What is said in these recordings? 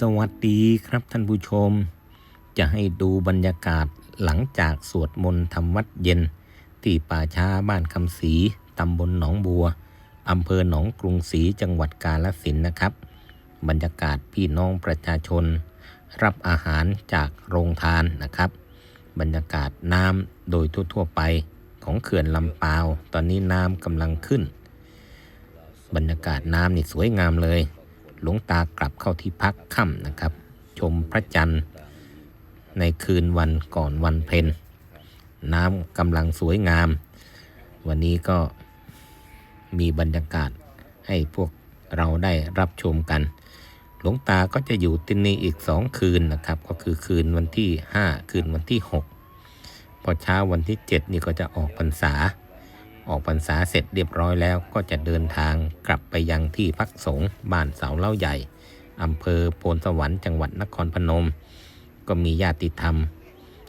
สวัสดีครับท่านผู้ชม จะให้ดูบรรยากาศหลังจากสวดมนต์ทำวัดเย็น ที่ป่าช้าบ้านคำศรีตำบลหนองบัวอำเภอหนองกรุงศรีจังหวัดกาฬสินธุ์นะครับ บรรยากาศพี่น้องประชาชน รับอาหารจากโรงทานนะครับ บรรยากาศน้ำโดยทั่วๆไปของเขื่อนลำปาว ตอนนี้น้ำกำลังขึ้น บรรยากาศน้ำนี่สวยงามเลย หลวงตากลับเข้าที่พักค่ำนะครับ ชมพระจันทร์ ในคืนวันก่อนวันเพ็ญน้ำกำลังสวยงาม วันนี้ก็มีบรรยากาศให้พวกเราได้รับชมกัน หลวงตาก็จะอยู่ที่นี่อีกสองคืนนะครับ ก็คือคืนวันที่ 5 คืนวันที่ 6 พอเช้าวันที่ 7 นี่ก็จะออกพรรษา ออกพรรษาเสร็จเรียบร้อยแล้วก็จะเดินทางกลับไปยังที่พักสงฆ์บ้านเสาเล่าใหญ่อำเภอโพนสวรรค์จังหวัดนครพนม ก็มีญาติธรรม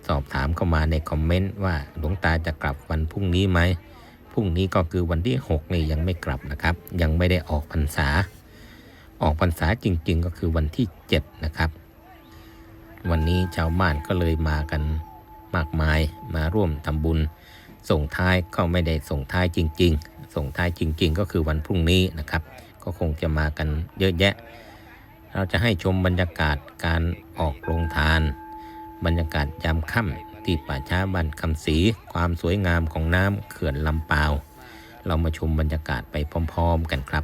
สอบถามเข้ามาในคอมเมนต์ว่าหลวงตาจะกลับวันพรุ่งนี้ไหมพรุ่งนี้ก็คือวันที่6นี่ยังไม่กลับนะครับ ยังไม่ได้ออกพรรษา ออกพรรษาจริงๆ ก็คือวันที่7นะครับ วันนี้ชาวบ้านก็เลยมากันมากมายมาร่วมทำบุญ ส่งท้ายก็ไม่ได้ส่งท้ายจริง ๆ ส่งท้ายจริง ๆ ก็คือวันพรุ่งนี้นะครับ ก็คงจะมากันเยอะแยะ เราจะให้ชมบรรยากาศการออกโรงทาน บรรยากาศยามค่ำที่ป่าช้าบ้านคำศรีความสวยงามของน้ำเขื่อนลำปาว เรามาชมบรรยากาศไปพร้อม ๆ กันครับ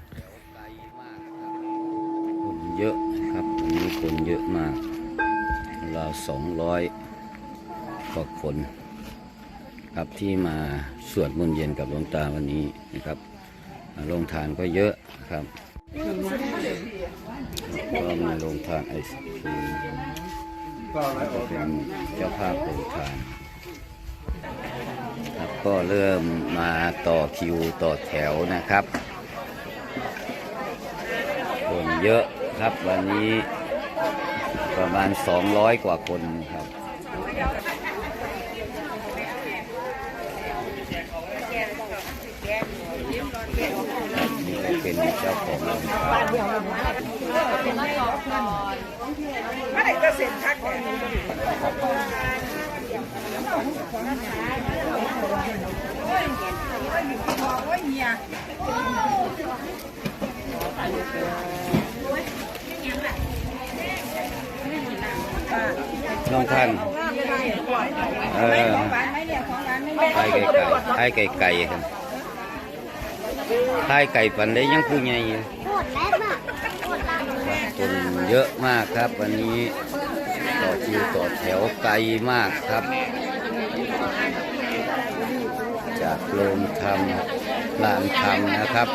คนเยอะนะครับวันนี้คนเยอะมากราวสองร้อยกว่าคน ครับที่มาสวดมนต์เย็นกับหลวงตาวันนี้นะครับโรงทานก็เยอะครับก็มีโรงทานไอศครีมแล้วก็เป็นเจ้าภาพโรงทานครับก็เริ่มมาต่อคิวต่อแถวนะครับคนเยอะครับวันนี้ประมาณ 200 กว่าคนครับครับนี่ก็ เป็นเจ้าของร้านค้าน้องท่านเออไก่ไก่ไก่ไก่ ครับไข่ไก่ปันได้ยังผู้ใหญ่คนเยอะมากครับ วันนี้ต่อคิวต่อแถวไกลมากครับ จากโรงทำลานทำนะครับ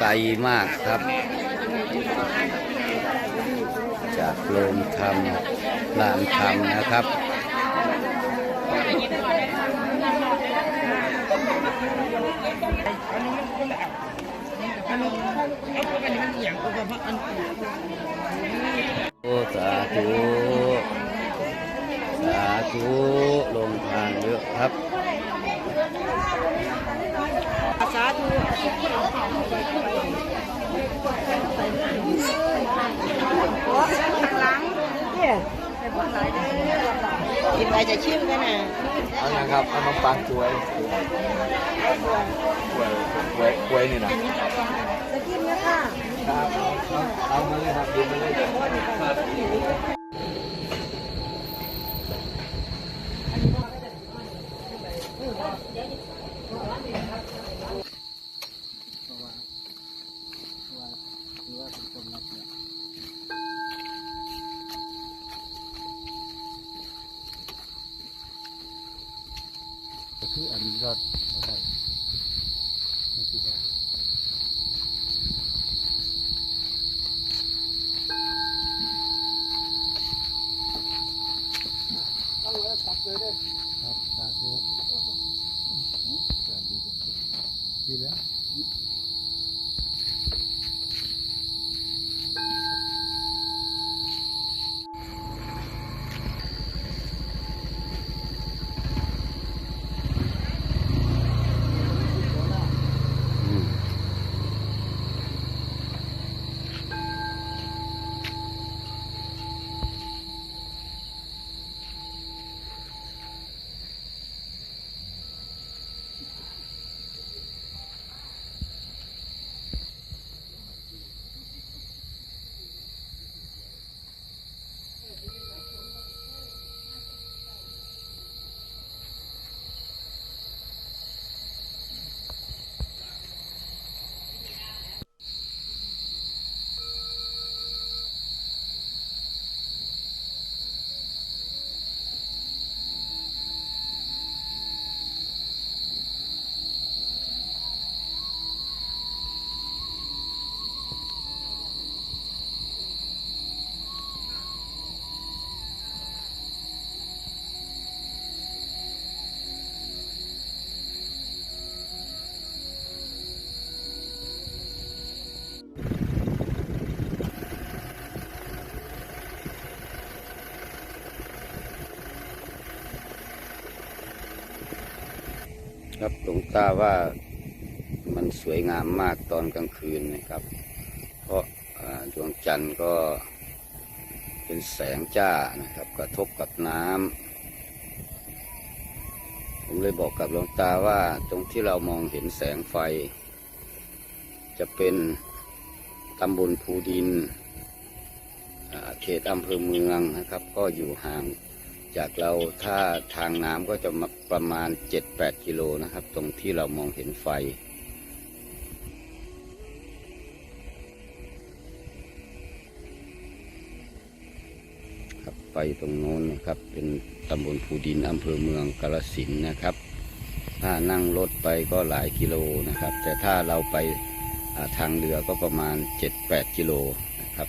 ไกลมากครับ จากโรงทำลานทำนะครับโอ้สาธุสาธุลงทานเยอะครับสาธุโอ้ข้างหลังเนี่ย กินไปจะชิมกันนะเอาอย่างครับเอามาปังกล้วยกล้วยกล้วยกล้วยนี่นะจะกินนะคะครับเอาเอามาเลยครับดูมาเลย ครับคืออันยอดเราได้ไม่คิดว่าครับสาธุดีแล้ว ครับหลวงตาว่ามันสวยงามมากตอนกลางคืนนะครับ เพราะดวงจันทร์ก็เป็นแสงจ้านะครับ กระทบกับน้ำผมเลยบอกกับหลวงตาว่าตรงที่เรามองเห็นแสงไฟ จะเป็นตำบลภูดินเขตอำเภอเมืองนะครับ ก็อยู่ห่าง จากเราถ้าทางน้ำก็จะมาประมาณ 7-8 กิโลนะครับ ตรงที่เรามองเห็นไฟ ครับไปตรงโน้นนะครับ เป็นตำบลภูดินอำเภอเมืองกาลสินนะครับ ถ้านั่งรถไปก็หลายกิโลนะครับ แต่ถ้าเราไปทางเรือก็ประมาณ 7-8 กิโลนะครับ